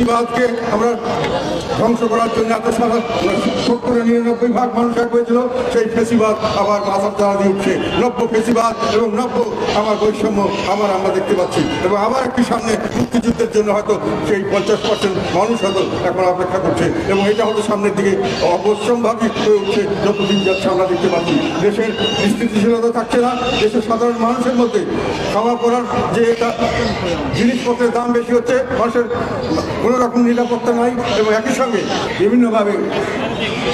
ফেসিবাদকে আমরা ধ্বংস করার জন্য এত সত্তর নিরানব্বই ভাগ মানুষ এক হয়েছিল, সেই ফেসিবাদ আবার মাথার দ্বারা দিয়ে উঠছে। নব্য ফেসিবাদ এবং নব্য আমার বৈষম্য আবার আমরা দেখতে পাচ্ছি। এবং আবার একটি সামনে মুক্তিযুদ্ধের জন্য হয়তো সেই পঞ্চাশ পার্সেন্ট মানুষ হয়তো এখন অপেক্ষা করছে। এবং এটা হয়তো সামনের দিকে অবশ্যম্ভাবী হয়ে উঠছে, যতদিন যাচ্ছে আমরা দেখতে পাচ্ছি। দেশের স্থিতিশীলতা থাকছে না, দেশের সাধারণ মানুষের মধ্যে খাওয়া পড়ার যে এটা জিনিসপত্রের দাম বেশি হচ্ছে, মানুষের কোনো রকম নিরাপত্তা নাই এবং একই সঙ্গে বিভিন্নভাবে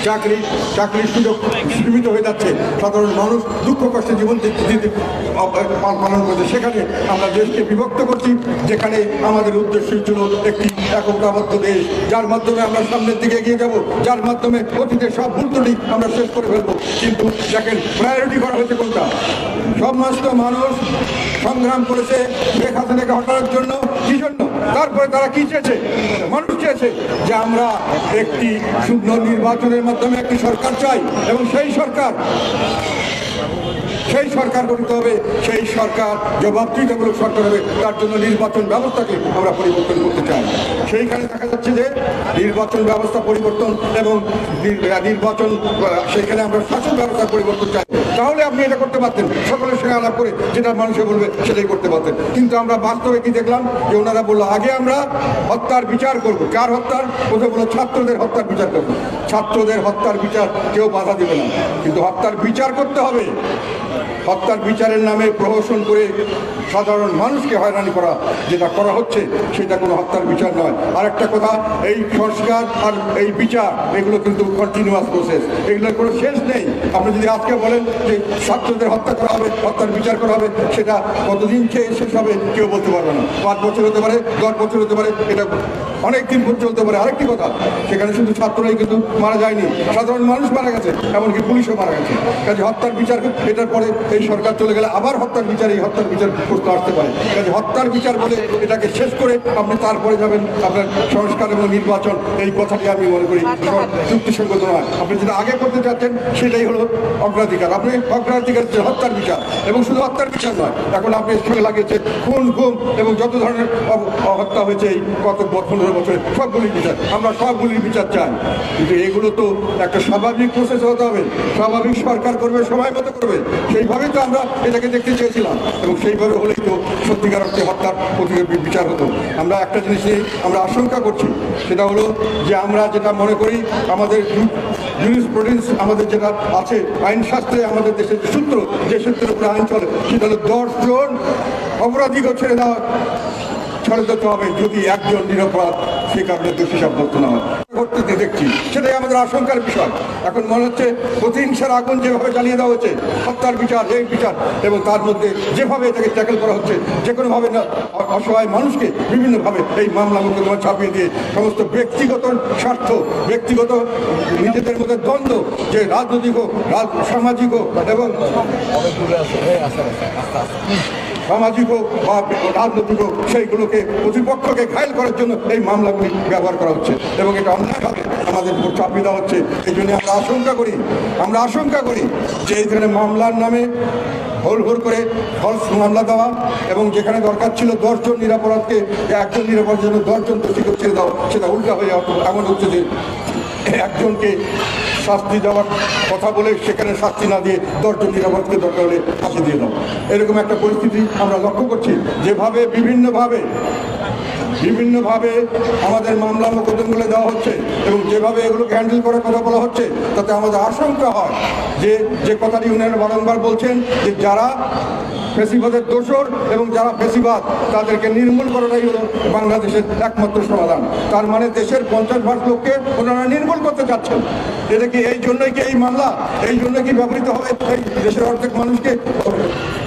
চাকরি, চাকরির সুযোগ সীমিত হয়ে যাচ্ছে। সাধারণ মানুষ দুঃখ কষ্টে জীবন পালন করছে। সেখানে আমরা দেশকে বিভক্ত করছি, যেখানে আমাদের উদ্দেশ্য ছিল একটি একতাবদ্ধ দেশ। যার মাধ্যমে আমরা সামনের দিকে এগিয়ে যাব, যার মাধ্যমে অতীতের সব ভুল আমরা শেষ করে ফেলব। কিন্তু দেখেন প্রায়োরিটি করা হয়েছে কোনটা? সমস্ত মানুষ সংগ্রাম করেছে শেখ হাসিনাকে হটানোর জন্য। কি জন্য? তারপরে তারা কি চেয়েছে? মানুষ চেয়েছে যে আমরা একটি শুদ্ধ নির্বাচনের মাধ্যমে একটি সরকার চাই এবং সেই সরকার সেই সরকার গঠিত হবে, সেই সরকার জবাবদিহিতামূলক সরকার হবে, তার জন্য নির্বাচন ব্যবস্থাকে আমরা পরিবর্তন করতে চাই। সেইখানে দেখা যাচ্ছে যে নির্বাচন ব্যবস্থা পরিবর্তন এবং নির্বাচন সেখানে আমরা শাসন ব্যবস্থা পরিবর্তন চাই। তাহলে আপনি এটা করতে পারতেন। সকলের সঙ্গে আলাপ করে যেটা মানুষে বলবে সেটাই করতে পারতেন। কিন্তু আমরা বাস্তবে কি দেখলাম? যে ওনারা বলল, আগে আমরা হত্যার বিচার করব। কার হত্যার? প্রথমে বলল, ছাত্রদের হত্যার বিচার করব। ছাত্রদের হত্যার বিচার কেউ বাধা দেবে না। কিন্তু হত্যার বিচার করতে হবে। হত্যার বিচারের নামে প্রহসন করে সাধারণ মানুষকে হয়রানি করা যেটা করা হচ্ছে, সেটা কোনো হত্যার বিচার নয়। আর একটা কথা, এই সংস্কার আর এই বিচার, এগুলো কিন্তু কন্টিনিউয়াস প্রসেস এগুলোর কোনো শেষ নেই। আপনি যদি আজকে বলেন যে ছাত্রদের হত্যা করা হবে, হত্যার বিচার করা হবে, সেটা কতদিন খেয়ে শেষ হবে, কেউ বলতে পারবে না। পাঁচ বছর হতে পারে, দশ বছর হতে পারে, এটা অনেক দিন চলতে পারে। আরেকটি কথা, সেখানে শুধু ছাত্ররাই কিন্তু মারা যায়নি, সাধারণ মানুষ মারা গেছে, এমনকি পুলিশও মারা গেছে। কাজে হত্যার বিচার, এটার পরে এই সরকার চলে গেলে আবার হত্যার বিচার, এই হত্যার বিচার করতে আসতে পারে। কাজে হত্যার বিচার বলে এটাকে শেষ করে আপনি তারপরে যাবেন আপনার সংস্কার এবং নির্বাচন, এই কথাটি আমি মনে করি যুক্তিসঙ্গত নয়। আপনি যেটা আগে করতে চাচ্ছেন, সেটাই হলো অগ্রাধিকার। আপনি অগ্রাধিকার হত্যার বিচার, এবং শুধু হত্যার বিচার নয়, এখন আপনি সঙ্গে লাগিয়েছেন, খুন, গুম, এবং যত ধরনের হত্যা হয়েছে এই গত পনেরো বছরে সবগুলির বিচার, আমরা সবগুলির বিচার চাই। কিন্তু এগুলো তো একটা স্বাভাবিক প্রসেস হতে হবে। স্বাভাবিক সরকার করবে, সময় মতো করবে। সেইভাবেই তো আমরা এটাকে দেখতে চেয়েছিলাম। এবং সেইভাবে হলেই তো সত্যিকার অর্থে হত্যার প্রতিকার বিচার হতো। আমরা একটা জিনিস নিয়ে আমরা আশঙ্কা করছি। সেটা হলো যে আমরা যেটা মনে করি, আমাদের জুরিসপ্রুডেন্স আমাদের যেটা আছে, আইন শাস্ত্রে আমাদের দেশের সূত্র, যে সূত্রের উপরে আইন চলে, সেটা হলো দশজন অপরাধীকে ছেড়ে দেওয়া। দিতে হবে যদি একজন নিরপরাধ, সে কারণে দোষী সাব্যস্ত না হয়। দিয়ে দেখছি, সেটাই আমাদের আশঙ্কার বিষয়। এখন মনে হচ্ছে প্রতিহিংসার আগুন যেভাবে জ্বালিয়ে দেওয়া হচ্ছে হত্যার বিচার এই বিচার, এবং তার মধ্যে যেভাবে এটাকে ট্যাকেল করা হচ্ছে, যে কোনোভাবে অসহায় মানুষকে বিভিন্নভাবে এই মামলা মোকদ্দমা ছাপিয়ে দিয়ে সমস্ত ব্যক্তিগত স্বার্থ, ব্যক্তিগত নিজেদের মধ্যে দ্বন্দ্ব, যে রাজনৈতিক হোক সামাজিক হোক, এবং সামাজিক হোক বা রাজনৈতিক হোক, সেইগুলোকে প্রতিপক্ষকে ঘায়ল করার জন্য এই মামলাগুলি ব্যবহার করা হচ্ছে এবং এটা অন্যায়ভাবে আমাদের উপর চাপিয়ে দেওয়া হচ্ছে। এই জন্য আমরা আশঙ্কা করি, আমরা আশঙ্কা করি যে ধরনের মামলার নামে হোল হোল করে ফলস মামলা দেওয়া এবং যেখানে দরকার ছিল দশজন নিরাপরাধকে, একজন নিরাপরাধের জন্য দশজন দোষীকে ছেড়ে দাও, সেটা উল্টা হয়ে যাওয়া, এমন হচ্ছে যে একজনকে শাস্তি দেওয়ার কথা বলে সেখানে শাস্তি না দিয়ে দশজন নিরাপদকে দরকার হলে ফাঁসি দিয়ে দাও এরকম একটা পরিস্থিতি আমরা লক্ষ্য করছি। যেভাবে বিভিন্নভাবে বিভিন্নভাবে আমাদের মামলা মোকদ্দমগুলো দেওয়া হচ্ছে এবং যেভাবে এগুলোকে হ্যান্ডেল করার কথা বলা হচ্ছে, তাতে আমাদের আশঙ্কা হয় যে যে কথাটি উনারা বারংবার বলছেন যে যারা ফেসিবাদের দোষর এবং যারা ফেসিবাদ, তাদেরকে নির্মূল করাটাই হলো বাংলাদেশের একমাত্র সমাধান। তার মানে দেশের পঞ্চাশ ভাগ লোককে ওনারা নির্মূল করতে চাচ্ছেন। এটা কি এই জন্যই কি এই মামলা? এই জন্য কি ব্যবহৃত হবে এই দেশের অর্ধেক মানুষকে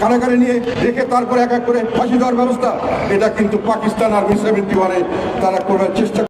কারাগারে নিয়ে রেখে তারপরে এক এক করে ফাঁসি দেওয়ার ব্যবস্থা? এটা কিন্তু পাকিস্তান আর্মি সেভেন্টি ওয়ানে তারা করার চেষ্টা